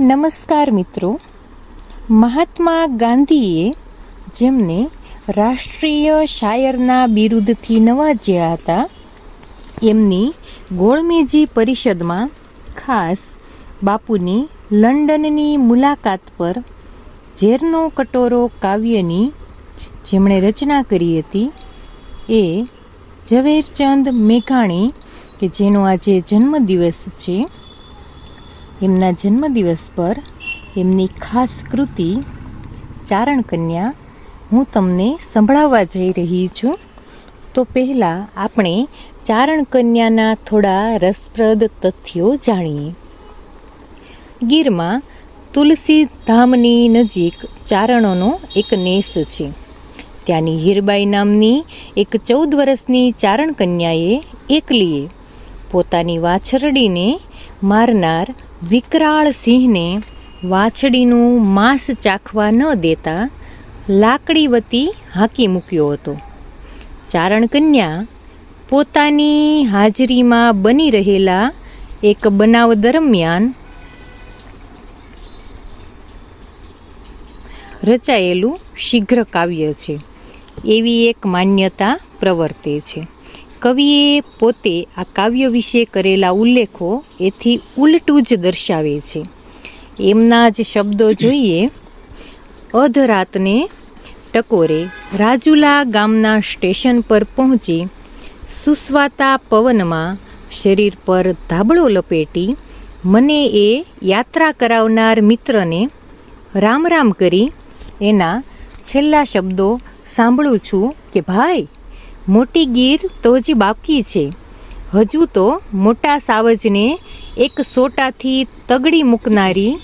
નમસ્કાર મિત્રો. મહાત્મા ગાંધીએ જેમને રાષ્ટ્રીય શાયરના બિરુદથી નવાજ્યા હતા, એમની ગોળમેજી પરિષદમાં ખાસ બાપુની લંડનની મુલાકાત પર ઝેરનો કટોરો કાવ્યની જેમણે રચના કરી હતી, એ ઝવેરચંદ મેઘાણી કે જેનો આજે જન્મદિવસ છે. એમના જન્મદિવસ પર એમની ખાસ કૃતિ ચારણ કન્યા હું તમને સંભળાવવા જઈ રહી છું. તો પહેલાં આપણે ચારણ કન્યાના થોડા રસપ્રદ તથ્યો જાણીએ. ગીરમાં તુલસી ધામની નજીક ચારણોનો એક નેસ છે. ત્યાંની હીરબાઈ નામની એક ચૌદ વર્ષની ચારણ કન્યાએ એકલીએ પોતાની વાછરડીને મારનાર વિકરાળ સિંહને વાછડીનું માંસ ચાખવા ન દેતા લાકડી વતી હાંકી મૂક્યો હતો. ચારણ કન્યા પોતાની હાજરીમાં બની રહેલા એક બનાવ દરમિયાન રચાયેલું શીઘ્ર કાવ્ય છે. એવી એક માન્યતા પ્રવર્તે છે. કવિએ પોતે આ કાવ્ય વિશે કરેલા ઉલ્લેખો એથી ઉલટું જ દર્શાવે છે. એમના જ શબ્દો જોઈએ. અધરાતને ટકોરે રાજુલા ગામના સ્ટેશન પર પહોંચી સુસવાતા પવનમાં શરીર પર ધાબળો લપેટી મને એ યાત્રા કરાવનાર મિત્રને રામ રામ કરી એના છેલ્લા શબ્દો સાંભળું છું કે ભાઈ મોટી ગીર તો હજી બાકી છે. હજુ તો મોટા સાવજને એક સોટાથી તગડી મૂકનારી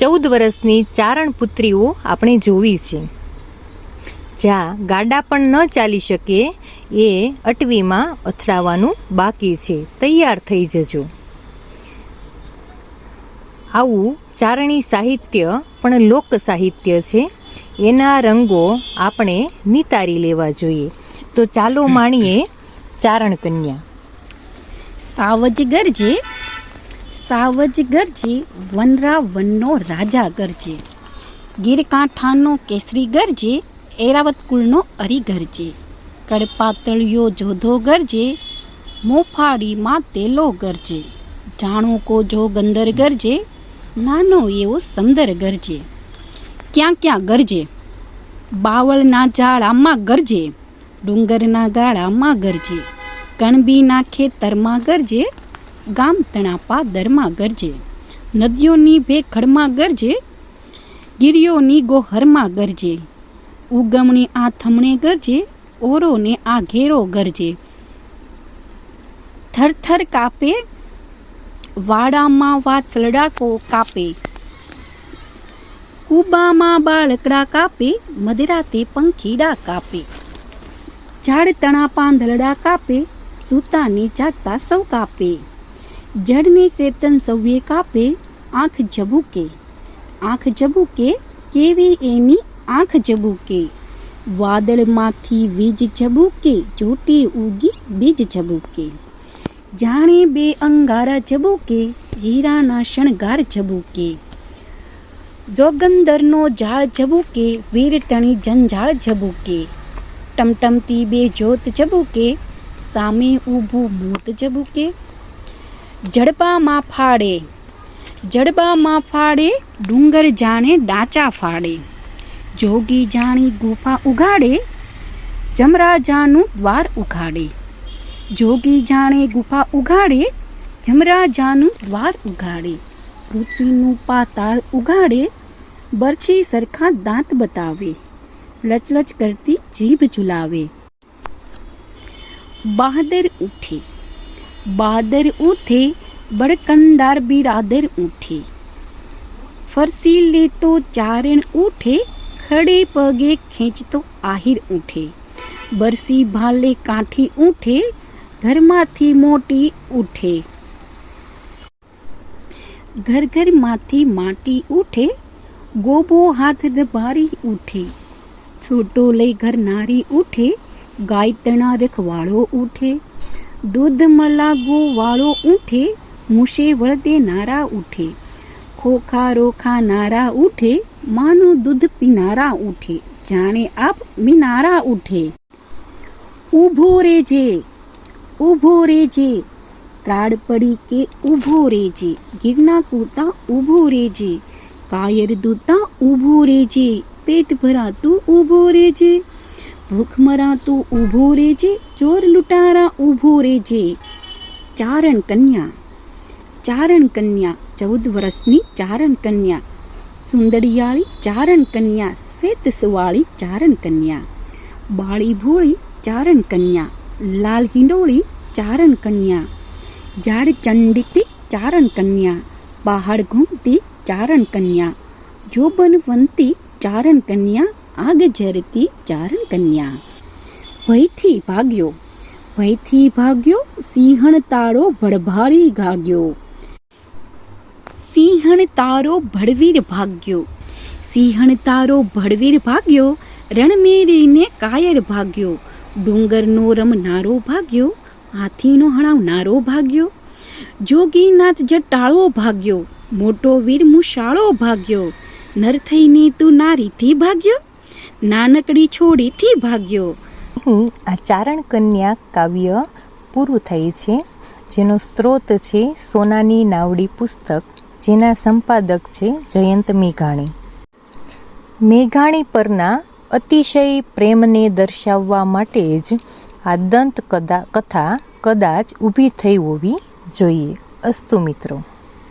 ચૌદ વર્ષની ચારણ પુત્રીઓ આપણે જોવી છે. જ્યાં ગાડા પણ ન ચાલી શકે એ અટવીમાં અથડાવાનું બાકી છે. તૈયાર થઈ જજો. આવું ચારણી સાહિત્ય પણ લોક સાહિત્ય છે. એના રંગો આપણે નિતારી લેવા જોઈએ. તો ચાલો માણીએ ચારણ કન્યા. સાવજ ગરજે સાવજ ગરજે વનરા વનનો રાજા ગરજે. ગીરકાંઠાનો કેસરી ગરજે એરાવત કુળનો અરી ગરજે. કડપાતળિયો જોધો ગરજે મોફાડીમાં તેલો ગરજે. જાણો કો જો ગંદર ગરજે, નાનો એવો સમદર ગરજે. ક્યાં ક્યાં ગરજે? બાવળના ઝાડામાં ગરજે. ડુંગરના ગાળામાં ગરજે. કણબીના ખેતરમાં ગરજે, ગામ તણાપા દરમાં ગરજે. નદીઓની ભેખડમાં ગરજે, ગીરીઓની ગોહરમાં ગરજે. ઉગમણી આ થમણે ગરજે, ઓરોને આ ઘેરો ગરજે. થરથર કાપે, વાડામાં વાછલડાકો કાપે. કુબામાં બાળકડા કાપે મદરાતે પંખીડા કાપે. ઝાડ તણા પાંદલડા કાપે સૂતાની જાગતા સૌ કાપે. જડને ચેતન સૌએ કાપે, આંખ જબુકે આંખ જબુકે કેવી એની આંખ જબુકે વાદળમાંથી વીજ જબુકે ચોટી ઉગી બીજ જબુકે જાણે બે અંગારા જબુકે હીરાના શણગાર જબુકે જોગંદરનો ઝાડ જબુકે વીરટણી જંજાળ જબુકે ટમટમતી બે જોત જબુકે, સામે ઊભું ભૂત જબુકે. જડબામાં ફાડે જડબામાં ફાડે, ડુંગર જાણે ડાચા ફાડે. જોગી જાણી ગુફા ઉઘાડે જમરાજાનું દ્વાર ઉઘાડે જોગી જાણે ગુફા ઉઘાડે જમરાજાનું દ્વાર ઉઘાડે પૃથ્વીનું પાતાળ ઉઘાડે બરછી સરખા દાંત બતાવે. લચલચ કરતી જીભ ઝુલાવે બહાદર ઉઠે બહાદર ઉઠે બડકંદાર બિરાદર ઉઠે ફરસી લેતો ચારણ ઉઠે ખડે પગે ખેંચતો આહિર ઉઠે બરસી ભાલે કાઠી ઉઠે ઘરમાંથી મોટી ઉઠે ઘર ઘરમાંથી માટી ઉઠે ગોબો હાથ દબારી ઉઠે છોટો લઈ ઘર નારી ઉઠે ગાય તણા રખવાળો ઉઠે દૂધ મલાગો વાળો ઉઠે મુશે વળદે નારા ઉઠે ખોખારો ખાનારા ઉઠે માનું દૂધ પીનારા ઉઠે જાણે આપ મિનારા ઉઠે ઊભો રેજે ઊભો રેજે ત્રાડ પડી કે ઊભો રેજે ગિરના કૂતા ઊભો રેજે કાયર દૂતા ઊભો રેજે પેટ ભરાતું ઊભો રેજે ભૂખ મરાતું ઊભો રેજે ચોર લૂંટારા ઊભો રેજે ચારણ કન્યા ચારણ કન્યા, ચૌદ વર્ષની ચારણ કન્યા. સુંદરિયાળી ચારણ કન્યા, શ્વેત સુવાળી, ચારણ કન્યા. બાળી ભોળી, ચારણ કન્યા. લાલ હિંડોળી, ચારણ કન્યા. ઝાડ ચંડીતી, ચારણ કન્યા. પહાડ ઘૂમતી, ચારણ કન્યા. જોબનવંતી ચારણ કન્યા આગ ઝરતી ચારણ કન્યા. ભયથી ભાગ્યો. ભયથી ભાગ્યો, સિંહણ તારો ભડભારી ગાગ્યો. સિંહણ તારો ભડવીર ભાગ્યો. સિંહણ તારો ભડવીર ભાગ્યો, રણમેરીને કાયર ભાગ્યો. ડુંગરનો રમનારો ભાગ્યો, હાથીનો હણાવનારો ભાગ્યો. જોગીનાથ જટાળો ભાગ્યો, મોટો વીર મુશાળો ભાગ્યો. નર થઈને તું નારીથી ભાગ્યો? નાનકડી છોડીથી ભાગ્યો? અહીં આ ચારણ કન્યા કાવ્ય પૂરું થઈ છે, જેનો સ્ત્રોત છે સોનાની નાવડી પુસ્તક, જેના સંપાદક છે જયંત મેઘાણી. મેઘાણી પરના અતિશય પ્રેમને દર્શાવવા માટે જ આ દંત કદા કથા કદાચ ઊભી થઈ હોવી જોઈએ. અસ્તુ મિત્રો.